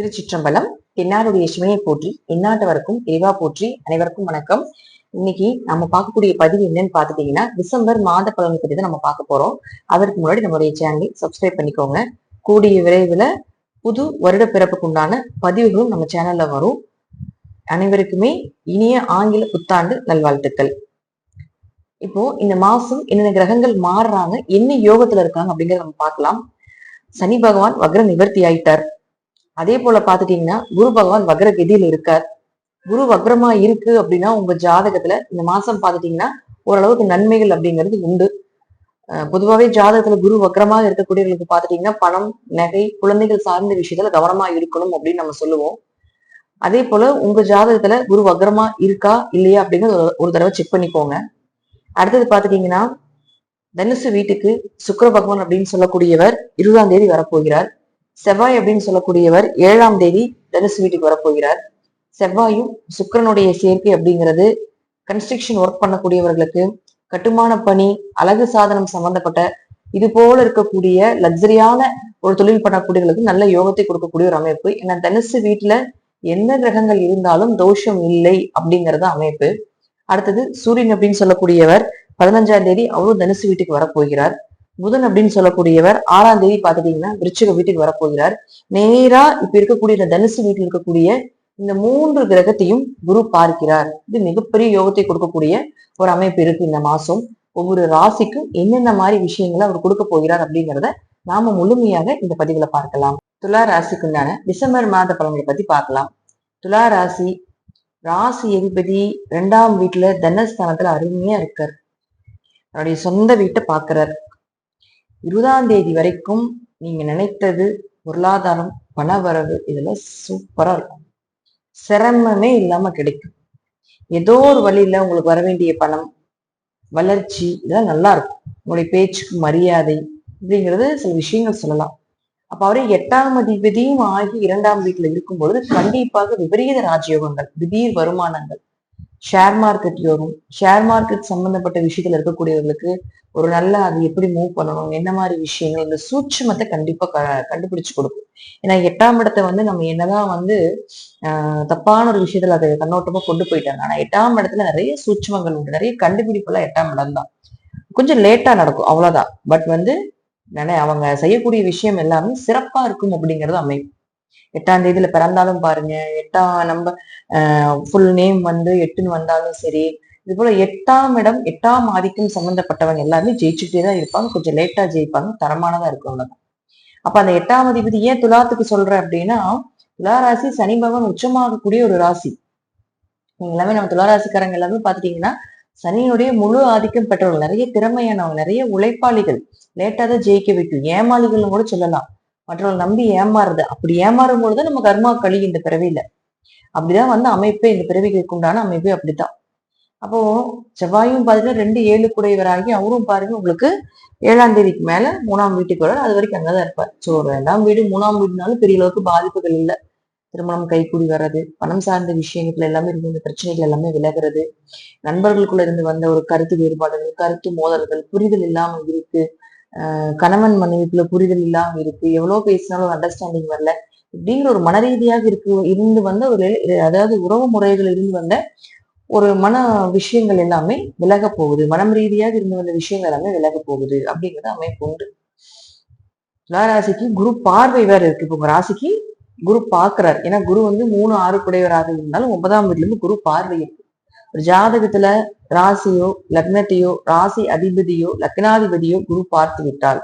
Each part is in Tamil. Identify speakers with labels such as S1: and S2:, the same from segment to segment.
S1: திருச்சிற்றம்பலம் தென்னாருடைய சிவனையை போற்றி எந்நாட்டவருக்கும் இறைவா போற்றி அனைவருக்கும் வணக்கம். இன்னைக்கு நம்ம பார்க்கக்கூடிய பதிவு என்னன்னு பாத்துட்டீங்கன்னா டிசம்பர் மாத பலனை பத்தி தான் நம்ம பார்க்க போறோம். அதற்கு முன்னாடி நம்மளுடைய சேனலை சப்ஸ்கிரைப் பண்ணிக்கோங்க. கூடிய விரைவில் புது வருட பிறப்புக்கு உண்டான பதிவுகளும் நம்ம சேனல்ல வரும். அனைவருக்குமே இனிய ஆங்கில புத்தாண்டு நல்வாழ்த்துக்கள். இப்போ இந்த மாசம் என்னென்ன கிரகங்கள் மாறுறாங்க என்ன யோகத்துல இருக்காங்க அப்படிங்கறத நம்ம பார்க்கலாம். சனி பகவான் வக்ர நிவர்த்தி ஆயிட்டார். அதே போல பாத்துட்டீங்கன்னா குரு பகவான் வக்ர கதியில இருக்கார். குரு வக்ரமா இருக்கு அப்படின்னா உங்க ஜாதகத்துல இந்த மாசம் பாத்துட்டீங்கன்னா ஓரளவுக்கு நன்மைகள் அப்படிங்கிறது உண்டு. பொதுவாகவே ஜாதகத்துல குரு வக்ரமாக இருக்கக்கூடியவர்களுக்கு பாத்துட்டீங்கன்னா பணம் நகை குழந்தைகள் சார்ந்த விஷயத்துல கவனமா இருக்கணும் அப்படின்னு நம்ம சொல்லுவோம். அதே போல உங்க ஜாதகத்துல குரு வக்ரமா இருக்கா இல்லையா அப்படிங்கிறது ஒரு- தடவை செக் பண்ணிக்கோங்க. அடுத்தது பாத்துட்டீங்கன்னா தனுசு வீட்டுக்கு சுக்கர பகவான் அப்படின்னு சொல்லக்கூடியவர் இருபதாம் தேதி வரப்போகிறார். செவ்வாய் அப்படின்னு சொல்லக்கூடியவர் ஏழாம் தேதி தனுசு வீட்டுக்கு வரப்போகிறார். செவ்வாயும் சுக்கிரனுடைய சேர்க்கை அப்படிங்கிறது கன்ஸ்ட்ரக்ஷன் ஒர்க் பண்ணக்கூடியவர்களுக்கு கட்டுமான பணி அழகு சாதனம் சம்பந்தப்பட்ட இது போல இருக்கக்கூடிய லக்ஸரியான ஒரு தொழில் பண்ணக்கூடியவர்களுக்கு நல்ல யோகத்தை கொடுக்கக்கூடிய ஒரு அமைப்பு. ஏன்னா தனுசு வீட்டுல எந்த கிரகங்கள் இருந்தாலும் தோஷம் இல்லை அப்படிங்கறது அமைப்பு. அடுத்தது சூரியன் அப்படின்னு சொல்லக்கூடியவர் பதினஞ்சாம் தேதி அவரும் தனுசு வீட்டுக்கு வரப்போகிறார். புதன் அப்படின்னு சொல்லக்கூடியவர் ஆறாம் தேதி பாத்துட்டீங்கன்னா விருச்சிக வீட்டுக்கு வரப்போகிறார். நேரா இப்ப இருக்கக்கூடிய இந்த தனுசு வீட்டில் இருக்கக்கூடிய இந்த மூன்று கிரகத்தையும் குரு பார்க்கிறார். இது மிகப்பெரிய யோகத்தை கொடுக்கக்கூடிய ஒரு அமைப்பு இருக்கு இந்த மாசம். ஒவ்வொரு ராசிக்கும் என்னென்ன மாதிரி விஷயங்களை அவர் கொடுக்க போகிறார் அப்படிங்கிறத நாம முழுமையாக இந்த பதிவுல பார்க்கலாம். துலா ராசிக்குண்டான டிசம்பர் மாத பலன்களை பத்தி பார்க்கலாம். துலா ராசி ராசி எதிபதி ரெண்டாம் வீட்டுல தனஸ்தானத்துல அருமையா இருக்கார். அவருடைய சொந்த வீட்டை பாக்குறார் இருபதாம் தேதி வரைக்கும் நீங்க நினைத்தது பொருளாதாரம் பணவரவு இதெல்லாம் சூப்பரா இருக்கும். சிரமமே இல்லாம கிடைக்கும். ஏதோ ஒரு வழியில உங்களுக்கு வர வேண்டிய பணம் வளர்ச்சி இதெல்லாம் நல்லா இருக்கும். உங்களுடைய பேச்சுக்கு மரியாதை அப்படிங்கிறது சில விஷயங்கள் சொல்லலாம். அப்ப அவரே எட்டாம் அதிபதியும் ஆகி இரண்டாம் வீட்டுல இருக்கும் பொழுது கண்டிப்பாக விபரீத ராஜயோகங்கள் திடீர் வருமானங்கள் ஷேர் மார்க்கெட் யோகம் ஷேர் மார்க்கெட் சம்பந்தப்பட்ட விஷயத்துல இருக்கக்கூடியவர்களுக்கு ஒரு நல்ல அது எப்படி மூவ் பண்ணணும் என்ன மாதிரி விஷயங்கள் இந்த சூட்சமத்தை கண்டிப்பா க- கண்டுபிடிச்சு கொடுக்கும். ஏன்னா எட்டாம் இடத்தை வந்து நம்ம என்னதான் வந்து ஆஹ் தப்பான ஒரு விஷயத்துல அதை கண்ணோட்டமா கொண்டு போயிட்டாங்க. ஆனா எட்டாம் இடத்துல நிறைய சூட்சமங்கள் உண்டு. நிறைய கண்டுபிடிப்புலாம் எட்டாம் இடம் தான். கொஞ்சம் லேட்டா நடக்கும். அவ்வளவுதான். பட் வந்து நினை அவங்க செய்யக்கூடிய விஷயம் எல்லாமே சிறப்பா இருக்கும் அப்படிங்கிறது அமைப்பு. எட்டாம் தேதியில பிறந்தாலும் பாருங்க. எட்டாம் நம்ம ஃபுல் நேம் வந்து எட்டுன்னு வந்தாலும் சரி இது போல எட்டாம் இடம் எட்டாம் ஆதிக்கம் சம்பந்தப்பட்டவங்க எல்லாருமே ஜெயிச்சுட்டே தான் இருப்பாங்க. கொஞ்சம் லேட்டா ஜெயிப்பாங்க. தரமானதா இருக்கும் அவ்வளவுதான். அப்ப அந்த எட்டாம் அதிபதி ஏன் துலாத்துக்கு சொல்றேன் அப்படின்னா துலா ராசி சனி பகவான் உச்சமாகக்கூடிய ஒரு ராசி. எல்லாமே நம்ம துலாராசிக்காரங்க எல்லாமே பாத்துட்டீங்கன்னா சனியினுடைய முழு ஆதிக்கம் பெற்றவர்கள் நிறைய திறமையானவங்க நிறைய உழைப்பாளிகள் லேட்டா தான் ஜெயிக்க வைக்கும். ஏமாளிகள்னு கூட சொல்லலாம். மற்றவர்கள் நம்பி ஏமாறுது அப்படி ஏமாறும் பொழுது நம்ம கர்மா கழி இந்த பிறவியில. அப்படிதான் வந்து அமைப்பே இந்த பிறவிகளுக்கு உண்டான அமைப்பே அப்படித்தான். அப்போ செவ்வாயும் பாத்தீங்கன்னா ரெண்டு ஏழு குடையவராகி அவரும் பாருங்க உங்களுக்கு ஏழாம் தேதிக்கு மேல மூணாம் வீட்டுக்கு வர அது வரைக்கும் அங்கதான் இருப்பார். சோ ரெண்டாம் வீடு மூணாம் வீடுனாலும் பெரிய அளவுக்கு பாதிப்புகள் இல்லை. திருமணம் கைக்கூடி வர்றது பணம் சார்ந்த விஷயங்கள் எல்லாமே இருந்து இந்த பிரச்சனைகள் எல்லாமே விலகிறது. நண்பர்களுக்குள்ள இருந்து வந்த ஒரு கருத்து வேறுபாடுகள் கருத்து மோதல்கள் புரிதல் இல்லாமல் இருக்கு. கணவன் மனைவிக்குள்ள புரிதல் இல்லாம இருக்கு. எவ்வளவு பேசினாலும் அண்டர்ஸ்டாண்டிங் வரல. இப்படிங்கிற ஒரு மனரீதியாக இருக்கு இருந்து வந்த ஒரு அதாவது உறவு முறைகள் இருந்து வந்த ஒரு மன விஷயங்கள் எல்லாமே விலக போகுது. மனம் ரீதியாக இருந்து வந்த விஷயங்கள் எல்லாமே விலக போகுது. அப்படிங்கிறது அமைப்பு உண்டு. துலா ராசிக்கு குரு பார்வை வேற இருக்கு. இப்போ உங்க ராசிக்கு குரு பாக்குறார் ஏன்னா குரு வந்து மூணு ஆறு குடையவராக இருந்தாலும் ஒன்பதாம் வீட்டுல இருந்து குரு பார்வை இருக்கு ஒரு ஜாதகத்துல ராசியோ லக்னத்தையோ ராசி அதிபதியோ லக்னாதிபதியோ குரு பார்த்து விட்டால்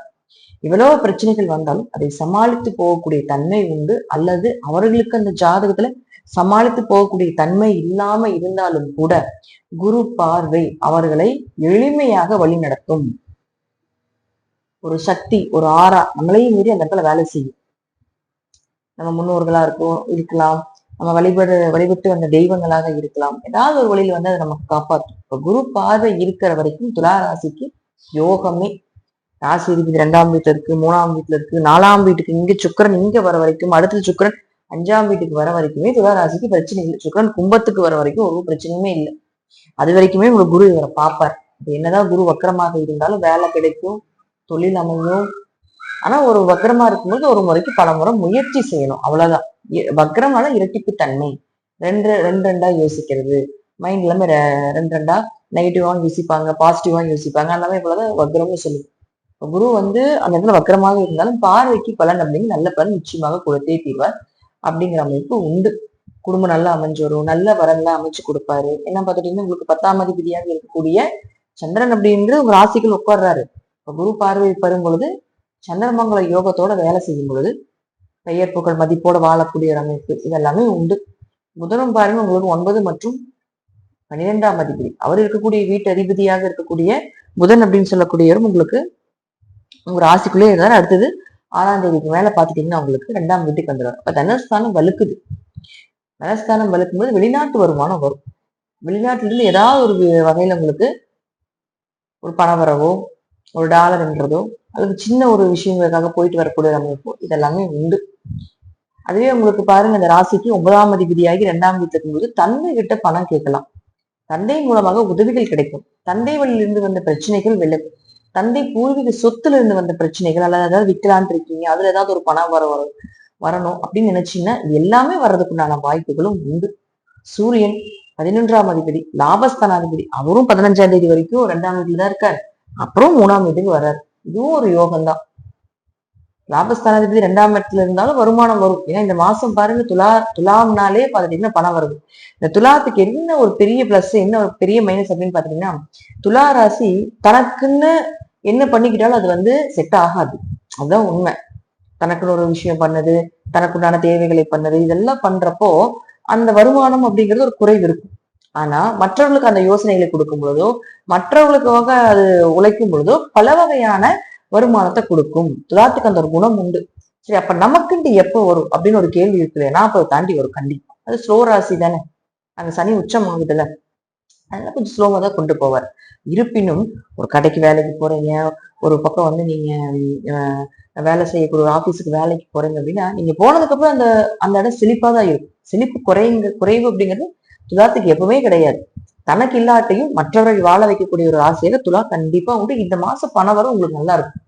S1: எவ்வளவு பிரச்சனைகள் வந்தாலும் அதை சமாளித்து போகக்கூடிய தன்மை உண்டு. அல்லது அவர்களுக்கு அந்த ஜாதகத்துல சமாளித்து போகக்கூடிய தன்மை இல்லாம இருந்தாலும் கூட குரு பார்வை அவர்களை எளிமையாக வழிநடத்தும் ஒரு சக்தி ஒரு ஆறா நம்மளையும் மீறி அந்த இடத்துல வேலை செய்யும். நம்ம முன்னோர்களா இருக்கும் இருக்கலாம். நம்ம வழிபட வழிபட்டு வந்த தெய்வங்களாக இருக்கலாம். ஏதாவது ஒரு வழியில வந்து அதை நமக்கு காப்பாற்றும் இப்போ குரு பார்வை இருக்கிற வரைக்கும் துலா ராசிக்கு யோகமே. ராசி இருக்குது ரெண்டாம் வீட்டுல இருக்கு மூணாம் வீட்டுல இருக்கு நாலாம் வீட்டுக்கு இங்க சுக்கிரன் இங்க வர வரைக்கும் அடுத்தது சுக்கிரன் அஞ்சாம் வீட்டுக்கு வர வரைக்குமே துலா ராசிக்கு பிரச்சனை இல்லை. சுக்கிரன் கும்பத்துக்கு வர வரைக்கும் ஒரு பிரச்சனையுமே இல்லை. அது வரைக்குமே உங்களுக்கு குரு இவரை பார்ப்பார். அது என்னதான் குரு வக்கரமாக இருந்தாலும் வேலை கிடைக்கும் தொழில் அமையும் ஆனா ஒரு வக்ரமா இருக்கும்போது ஒரு முறைக்கு பல முறை முயற்சி செய்யணும். அவ்வளவுதான். வக்ரமான இரட்டிப்பு தன்மை. ரெண்டு ரெண்டு ரெண்டா யோசிக்கிறது. மைண்ட் எல்லாமே ரெ- ரெண்டு ரெண்டா நெகட்டிவாக யோசிப்பாங்க பாசிட்டிவாவும் யோசிப்பாங்க. எல்லாமே இவ்வளவுதான் வக்ரம்னு சொல்லுது குரு வந்து அந்த இடத்துல வக்கரமாக இருந்தாலும் பார்வைக்கு பலன் அப்படின்னு நல்ல பலன் நிச்சயமாக கொடுத்தே தீர்வார். அப்படிங்கிற அமைப்பு உண்டு. குடும்பம் நல்லா அமைஞ்சு வரும் நல்ல வரன்லாம் அமைச்சு கொடுப்பாரு. என்ன பார்த்துட்டீங்கன்னா உங்களுக்கு பத்தாம் அதிபதியாக இருக்கக்கூடிய சந்திரன் அப்படின்ற உங்க ராசிக்குள் உட்கார்றாரு. குரு பார்வை பெறும் பொழுது சந்திரமங்கல யோகத்தோட வேலை செய்யும் பொழுது பெயர் புகழ் மதிப்போட வாழக்கூடிய அமைப்பு இதெல்லாமே உண்டு. புதனும் பாருங்க உங்களுக்கு ஒன்பது மற்றும் பன்னிரெண்டாம் அதிபதி. அவர் இருக்கக்கூடிய வீட்டு அதிபதியாக இருக்கக்கூடிய புதன் அப்படின்னு சொல்லக்கூடியவரும் உங்களுக்கு உங்க ராசிக்குள்ளே இருந்தாரு அடுத்தது ஆறாம் தேதிக்கு மேல பாத்துட்டீங்கன்னா உங்களுக்கு ரெண்டாம் வீட்டுக்கு வந்துடுவார் அப்ப தனஸ்தானம் வலுக்குது. தனஸ்தானம் வலுக்கும் போது வெளிநாட்டு வருமானம் வரும். வெளிநாட்டுல இருந்து ஏதாவது ஒரு வகையில உங்களுக்கு ஒரு பணவரவோ ஒரு டாலர்ன்றதோ அல்லது சின்ன ஒரு விஷயங்களுக்காக போயிட்டு வரக்கூடிய அமைப்போ இதெல்லாமே உண்டு. அதுவே உங்களுக்கு பாருங்க இந்த ராசிக்கு ஒன்பதாம் அதிபதியாகி ரெண்டாம் வீட்டுக்கும் போது தந்தை கிட்ட பணம் கேட்கலாம். தந்தை மூலமாக உதவிகள் கிடைக்கும். தந்தை வழியிலிருந்து வந்த பிரச்சனைகள் விலகும். தந்தை பூர்வீக சொத்துல இருந்து வந்த பிரச்சனைகள் அல்லது ஏதாவது விற்கலான்ட்டு இருக்கீங்க அதுல ஏதாவது ஒரு பணம் வர வரும் வரணும் அப்படின்னு நினைச்சீங்கன்னா எல்லாமே வர்றதுக்குண்டான வாய்ப்புகளும் உண்டு. சூரியன் பதினொன்றாம் அதிபதி லாபஸ்தானாதிபதி அவரும் பதினஞ்சாம் தேதி வரைக்கும் ரெண்டாம் தேதி தான் இருக்கார். அப்புறம் மூணாம் வீட்டுக்கு வர்றாரு. இதுவும் ஒரு யோகம்தான். லாபஸ்தானாதிபதி ரெண்டாம் இடத்துல இருந்தாலும் வருமானம் வரும். ஏன்னா இந்த மாசம் பாருங்க துலா துலாம்னாலே பாத்துட்டீங்கன்னா பணம் வருது. இந்த துலாத்துக்கு என்ன ஒரு பெரிய பிளஸ் என்ன ஒரு பெரிய மைனஸ் அப்படின்னு பாத்தீங்கன்னா துலா ராசி தனக்குன்னு என்ன பண்ணிக்கிட்டாலும் அது வந்து செட் ஆகாது. அதுதான் உண்மை. தனக்குன்னு ஒரு விஷயம் பண்ணது தனக்குண்டான தேவைகளை பண்ணது இதெல்லாம் பண்றப்போ அந்த வருமானம் அப்படிங்கிறது ஒரு குறைவு இருக்கும். ஆனா மற்றவர்களுக்கு அந்த யோசனைகளை கொடுக்கும் பொழுதோ மற்றவர்களுக்காக அது உழைக்கும் பொழுதோ பல வகையான வருமானத்தை கொடுக்கும். துலாத்துக்கு அந்த ஒரு குணம் உண்டு. சரி அப்ப நமக்குன்ட்டு எப்போ வரும்? அப்படின்னு ஒரு கேள்வி இருக்குது நாற்பது தாண்டி வரும் கண்டிப்பா. அது ஸ்லோ ராசி தானே. அந்த சனி உச்சம் ஆகுதுல்ல. அதனால கொஞ்சம் ஸ்லோவா தான் கொண்டு போவார். இருப்பினும் ஒரு கடைக்கு வேலைக்கு போறீங்க ஒரு பக்கம் வந்து நீங்க வேலை செய்யக்கூடிய ஒரு ஆபீஸுக்கு வேலைக்கு போறீங்க அப்படின்னா நீங்க போனதுக்கு அப்புறம் அந்த அந்த இடம் செழிப்பா தான் இருக்கும். செழிப்பு குறைங்க குறைவு அப்படிங்கிறது துலாத்துக்கு எப்பவுமே கிடையாது. தனக்கு இல்லாட்டையும் மற்றவர்கள் வாழ வைக்கக்கூடிய ஒரு ஆசையில துலா கண்டிப்பா உண்டு. இந்த மாசம் பணம் வரும் உங்களுக்கு நல்லா இருக்கும்.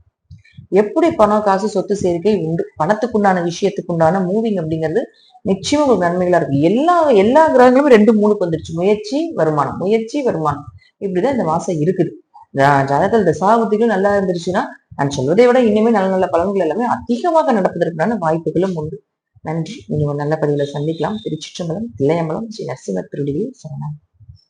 S1: எப்படி பணம் காசு சொத்து சேர்க்கை உண்டு? பணத்துக்குண்டான விஷயத்துக்குண்டான மூவிங் அப்படிங்கிறது நிச்சயம் உங்களுக்கு நன்மைகளா இருக்கும். எல்லா எல்லா கிரகங்களுமே ரெண்டு மூணுக்கு வந்துருச்சு. முயற்சி வருமானம். முயற்சி வருமானம். இப்படிதான் இந்த மாசம் இருக்குது. ஜா- ஜாதகத்தில் நல்லா இருந்துருச்சுன்னா நான் சொல்வதை விட இனிமே நல்ல நல்ல பலன்கள் எல்லாமே அதிகமாக நடப்பதற்கான வாய்ப்புகளும் உண்டு. நன்றி. நீங்கள் ஒரு நல்ல பதிவில் சந்திக்கலாம். திருச்சிற்றம்பலம் தில்லையம்பலம் ஸ்ரீ நரசிம்ம திருடியில் சரணம்.